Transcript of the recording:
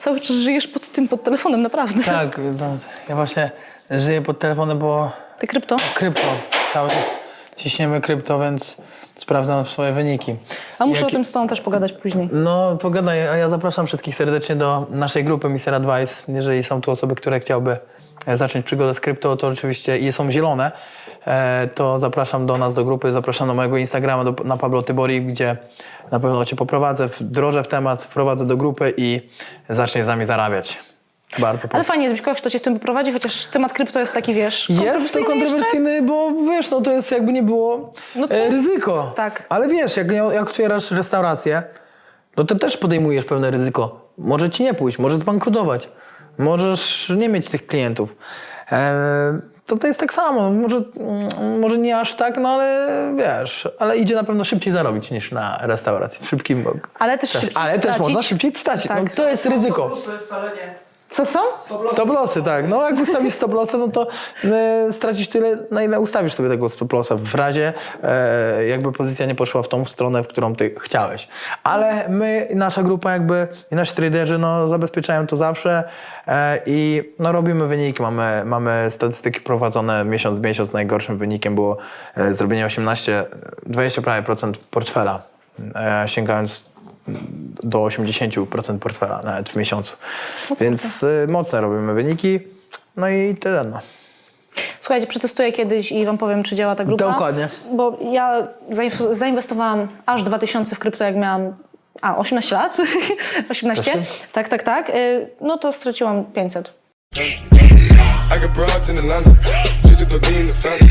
cały czas żyjesz pod tym, pod telefonem, naprawdę. Tak, no, ja właśnie żyję pod telefonem, bo Ty krypto? krypto, cały czas ciśniemy krypto, więc sprawdzam swoje wyniki. A muszę Jaki- o tym z tobą też pogadać później. No, pogadaj, a ja zapraszam wszystkich serdecznie do naszej grupy Mr. Advice. Jeżeli są tu osoby, które chciałyby e, zacząć przygodę z krypto, to oczywiście i są zielone, to zapraszam do nas do grupy, zapraszam do mojego Instagrama, do, na Pablo Tybori, gdzie na pewno Cię poprowadzę, wdrożę w temat, wprowadzę do grupy i zaczniesz z nami zarabiać. Bardzo Ale fajnie jest mieć kogoś, kto cię w tym poprowadzi, chociaż temat krypto jest taki, wiesz, Jest to kontrowersyjny jeszcze. bo wiesz, no to jest jakby nie było No to e, ryzyko. tak. Ale wiesz, jak, jak otwierasz restaurację, no to też podejmujesz pewne ryzyko. Może ci nie pójść, możesz zbankrutować, możesz nie mieć tych klientów. E, to to jest tak samo, może, może nie aż tak, no ale wiesz, ale idzie na pewno szybciej zarobić niż na restauracji, w szybkim Ale też szybciej Ale też można szybciej stracić, no Tak. to jest ryzyko. wcale nie. Co są? Stop lossy, tak. No jak ustawisz stop lossy, no to e, stracisz tyle, na ile ustawisz sobie tego stop lossa w razie e, jakby pozycja nie poszła w tą stronę, w którą ty chciałeś. Ale my, nasza grupa jakby i nasi traderzy no, zabezpieczają to zawsze e, i no, robimy wyniki. Mamy, mamy statystyki prowadzone miesiąc w miesiąc. Najgorszym wynikiem było zrobienie 18, 20 prawie procent portfela, e, sięgając do 80% portfela nawet w miesiącu. Więc y, mocne robimy wyniki. No i tyle. No. Słuchajcie, przetestuję kiedyś i wam powiem, czy działa ta grupa. Dokładnie. Bo ja zainwestowałam aż 2000 w krypto, jak miałam a, 18 lat. 18? Proszę. Tak, tak, tak. Y, No to straciłam 500. I got broads in Atlanta, just to lean the family.